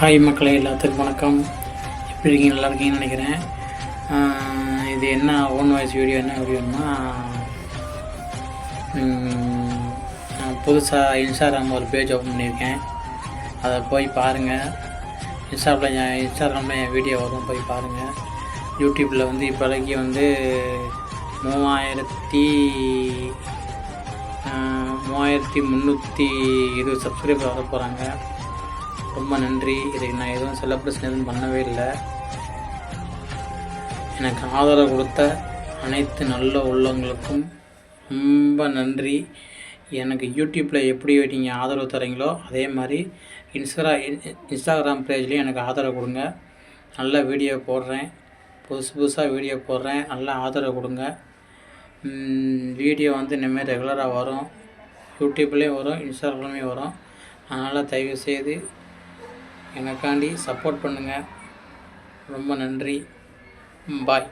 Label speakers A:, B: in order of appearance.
A: Hi மக்களே எல்லாத்துக்கும் வணக்கம். எப்படி இருக்கீங்க? நல்லா இருக்கீங்கன்னு நினைக்கிறேன். இது என்ன ஓன் வாய்ஸ் வீடியோ என்ன வீடியோன்னா புதுசாக இன்ஸ்டாகிராம் ஒரு பேஜ் ஓப்பன் பண்ணியிருக்கேன். அதை போய் பாருங்கள் இன்ஸ்டாவில் என் இன்ஸ்டாகிராமில் என் வீடியோ வரும் போய் பாருங்கள் யூடியூப்பில் வந்து இப்போதைக்கு வந்து மூவாயிரத்தி மூவாயிரத்தி முந்நூற்றி இருபது சப்ஸ்கிரைபர் வர போகிறாங்க ரொம்ப நன்றி. இதுக்கு நான் எதுவும் செலப்ரேஷன் எதுவும் பண்ணவே இல்லை. எனக்கு ஆதரவு கொடுத்த அனைத்து நல்ல உள்ளவங்களுக்கும் ரொம்ப நன்றி. எனக்கு யூடியூப்பில் எப்படி நீங்கள் ஆதரவு தரீங்களோ அதே மாதிரி இன்ஸ்டா இன்ஸ்டாகிராம் பேஜ்லேயும் எனக்கு ஆதரவு கொடுங்க. நல்ல வீடியோ போடுறேன். புதுசு புதுசாக வீடியோ போடுறேன். நல்ல ஆதரவு கொடுங்க. வீடியோ வந்து இனிமேல் ரெகுலராக வரும். யூடியூப்லேயும் வரும் இன்ஸ்டாகிராம்லேயும் வரும். அதனால் தயவுசெய்து எனக்காண்டி சப்போர்ட் பண்ணுங்கள் ரொம்ப நன்றி. பாய்